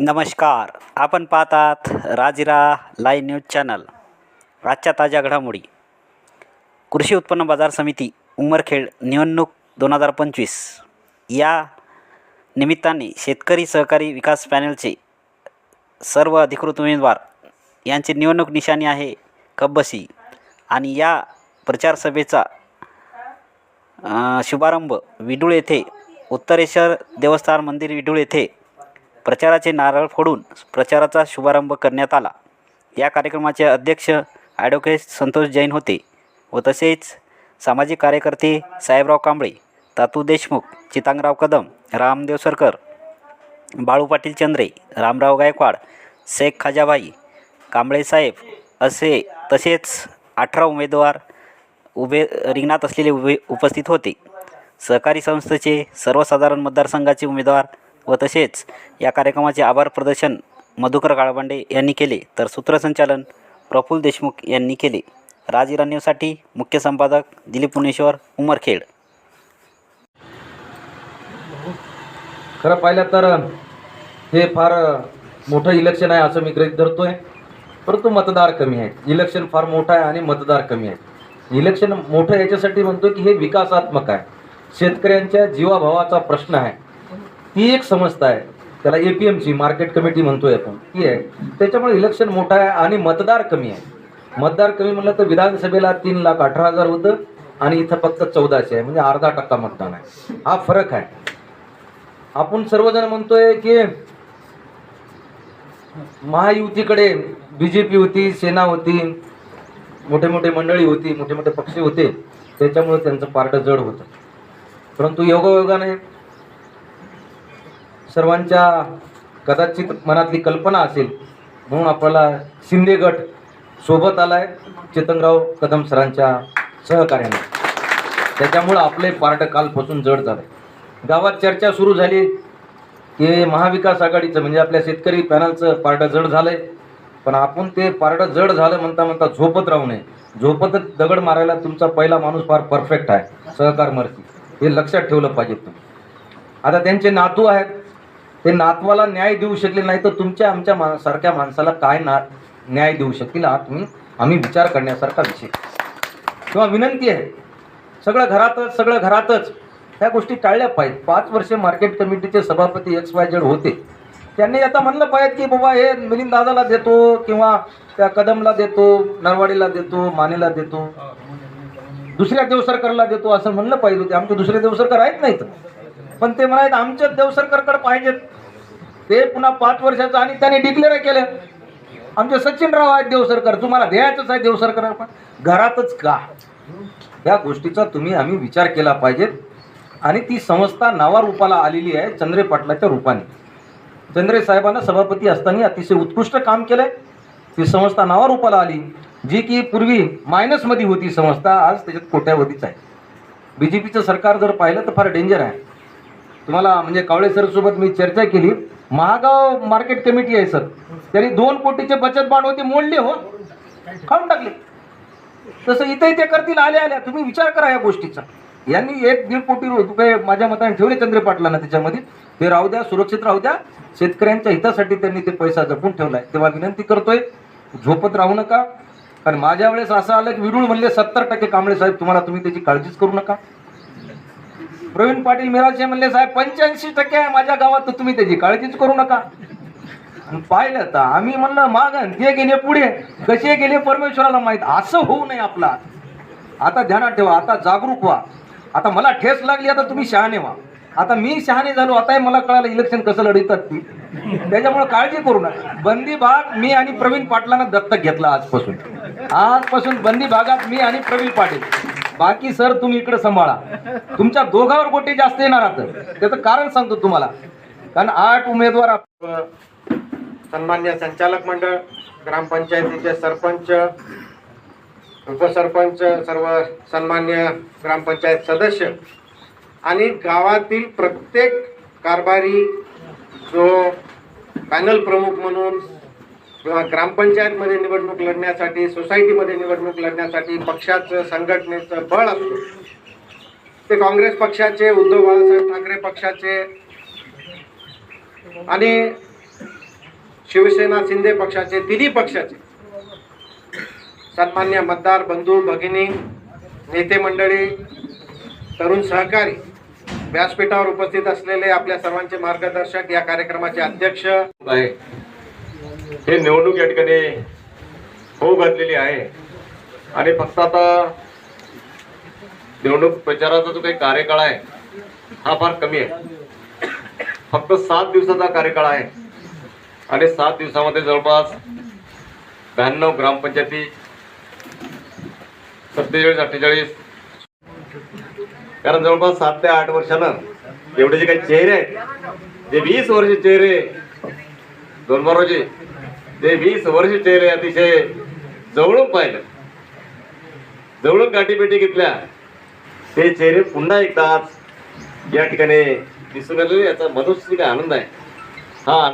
नमस्कार. आपण पाहतात राजिरा लाईव्ह न्यूज चॅनल. आजच्या ताज्या घडामोडी. कृषी उत्पन्न बाजार समिती उमरखेड निवडणूक दोन हजार पंचवीस. या निमित्ताने शेतकरी सहकारी विकास पॅनलचे सर्व अधिकृत उमेदवार यांची निवडणूक निशाणी आहे कब्बसी. आणि या प्रचार सभेचा शुभारंभ विडूळ येथे उत्तरेश्वर देवस्थान मंदिर विडूळ येथे प्रचाराचे नारळ फोडून प्रचाराचा शुभारंभ करण्यात आला. या कार्यक्रमाचे अध्यक्ष ॲडव्होकेट संतोष जैन होते व तसेच सामाजिक कार्यकर्ते साहेबराव कांबळे तातू देशमुख चितांगराव कदम रामदेव सरकर बाळू पाटील चंद्रे रामराव गायकवाड शेख खाजाबाई कांबळे साहेब असे तसेच अठरा उमेदवार उभे रिंगणात असलेले उभे उपस्थित होते. सहकारी संस्थेचे सर्वसाधारण मतदारसंघाचे उमेदवार व तसेच या कार्यक्रमाचे आभार प्रदर्शन मधुकर काळबांडे यांनी केले तर सूत्रसंचालन प्रफुल्ल देशमुख यांनी केले. राज इराणीसाठी मुख्य संपादक दिलीप पुणेश्वर उमरखेड. खरं पाहिलं तर हे फार मोठं इलेक्शन आहे असं मी गृहीत आहे परंतु मतदार कमी आहेत. इलेक्शन फार मोठं आहे आणि मतदार कमी आहेत. इलेक्शन मोठं याच्यासाठी म्हणतो की हे विकासात्मक आहे. शेतकऱ्यांच्या जीवाभावाचा प्रश्न आहे. ती एक समस्या आहे. त्याला ए पी मार्केट कमिटी म्हणतोय आपण. ती आहे. त्याच्यामुळे इलेक्शन मोठं आहे आणि मतदार कमी आहे. मतदार कमी म्हणलं तर विधानसभेला तीन लाख अठरा हजार होतं आणि इथं फक्त चौदाशे आहे. म्हणजे अर्धा टक्का मतदान आहे. हा फरक आहे. आपण सर्वजण म्हणतोय की महायुतीकडे बीजेपी होती सेना होती मोठे मोठे मंडळी होती मोठे मोठे पक्ष होते. त्याच्यामुळे त्यांचं पार्ट जड होतं. परंतु योगायोगाने सर्वांच्या कदाचित मनातली कल्पना असेल म्हणून आपल्याला शिंदे गट सोबत आलाय चेतनराव कदम सरांच्या सहकार्याने. त्याच्यामुळं आपले पार्ट कालपासून जड झालं गावात चर्चा सुरू झाली की महाविकास आघाडीचं म्हणजे आपल्या शेतकरी पॅनलचं पारडं जड झालंय. पण आपण ते पारडं जड झालं म्हणता म्हणता झोपत राहू नये. झोपतच दगड मारायला तुमचा पहिला माणूस फार परफेक्ट आहे. सहकार मर्ती हे लक्षात ठेवलं पाहिजे तुम्ही. आता त्यांचे नातू आहेत ते नातवाला न्याय देऊ शकले नाही तर तुमच्या आमच्या मा सारख्या माणसाला काय ना न्याय देऊ शकतील हा तुम्ही आम्ही विचार करण्यासारखा विषय. किंवा विनंती आहे. सगळं घरातच सगळं घरातच. ह्या गोष्टी टाळल्या पाहिजेत. पाच वर्षे मार्केट कमिटीचे सभापती एक्स वाय जेड होते. त्यांनी आता म्हणलं पाहिजे की बाबा हे मिलिंद दादाला देतो किंवा त्या कदमला देतो नरवाडीला देतो मानेला देतो. दुसऱ्या देवसरकरला देतो असं म्हणलं पाहिजे होते. आमचे दुसरे देवसरकर आहेत नाहीत. पण ते म्हणायचं आमच्या देवसरकरकडे पाहिजेत. ते पुन्हा पाच वर्षाचं आणि त्याने डिक्लेअर केलं. आमचे सचिनराव आहेत देवसरकर तुम्हाला द्यायचंच आहे देवसरकर पण घरातच का? या गोष्टीचा तुम्ही आम्ही विचार केला पाहिजेत आणि ती संस्था नावारूपाला आलेली आहे चंद्रे पाटलाच्या रूपाने. चंद्रे साहेबांना सभापती असताना अतिशय उत्कृष्ट काम केलं ती संस्था नावारूपाला आली जी की पूर्वी मायनसमध्ये होती संस्था आज त्याच्यात कोट्यावधीच आहे. बी जे पीचं सरकार जर पाहिलं तर फार डेंजर आहे. तुम्हाला म्हणजे कावळे सरसोबत मी चर्चा केली. महागाव मार्केट कमिटी आहे सर त्यांनी दोन कोटीचे बचत बांड होते मोडले हो. खाऊन टाकले. तसं इथे ते करतील आल्या आल्या तुम्ही विचार करा या गोष्टीचा. यांनी एक दीड कोटी रुपये माझ्या मताने ठेवले चंद्रे पाटलांना त्याच्यामध्ये. ते राहू द्या सुरक्षित राहू द्या. शेतकऱ्यांच्या हितासाठी त्यांनी ते पैसा जपून ठेवलाय. तेव्हा विनंती करतोय झोपत राहू नका. कारण माझ्या वेळेस असं आलं की विरुळ म्हणले सत्तर टक्के कांबळे साहेब तुम्हाला तुम्ही त्याची काळजीच करू नका. प्रवीण पाटील मिराचे म्हणले साहेब पंच्याऐंशी टक्के आहे माझ्या गावात तर तुम्ही त्याची काळजीच करू नका. आणि पाहिलं तर आम्ही म्हणलं मागण ते गेले पुढे कसे गेले परमेश्वराला माहीत? असं होऊ नये आपला. आता ध्यानात ठेवा आता जागरूक व्हा. आता मला ठेस लागली आता तुम्ही शहाणे व्हा. आता मी शहाणे झालो आता मला कळालं इलेक्शन कसं लढवतात ती. त्याच्यामुळे काळजी करू नका. बंदी भाग मी आणि प्रवीण पाटलांना दत्तक घेतला आजपासून. आजपासून बंदी भागात मी आणि प्रवीण पाटील. बाकी सर तुम्ही इकडे सांभाळा. तुमच्या दोघावर गोटे जास्त येणार आता त्याचं कारण सांगतो तुम्हाला. कारण आठ उमेदवार सन्मान्य संचालक मंडळ ग्रामपंचायतीचे सरपंच उपसरपंच सर्व सन्मान्य ग्रामपंचायत सदस्य आणि गावातील प्रत्येक कारभारी जो पॅनल प्रमुख म्हणून ग्रामपंचायतमध्ये निवडणूक लढण्यासाठी सोसायटीमध्ये निवडणूक लढण्यासाठी पक्षाचं संघटनेचं बळ असतो. ते काँग्रेस पक्षाचे उद्धव बाळासाहेब ठाकरे पक्षाचे आणि शिवसेना शिंदे पक्षाचे तिन्ही पक्षाचे सन्मान्य मतदार बंधू भगिनी नेते मंडळी तरुण सहकारी व्यासपीठावर उपस्थित असलेले आपल्या सर्वांचे मार्गदर्शक या कार्यक्रमाचे अध्यक्ष. आहे हे निवडणूक या ठिकाणी होऊ घातलेली आहे. आणि फक्त आता निवडणूक प्रचाराचा जो काही कार्यकाळ आहे हा फार कमी आहे. फक्त सात दिवसाचा कार्यकाळ आहे. आणि सात दिवसामध्ये जवळपास ब्याण्णव ग्रामपंचायती सत्तेचाळीस अठ्ठेचाळीस. कारण जवळपास सात ते आठ वर्षानं एवढे जे काही चेहरे आहेत जे वीस वर्ष चेहरे दोन बार रोजी जे वीस वर्ष चेहरे अतिशय जवळून पाहिलं. जवळून गाठीपेटी घेतल्या. ते चेहरे पुन्हा एकदाच या ठिकाणी दिसून आलेले याचा मनुष्य आनंद आहे. हा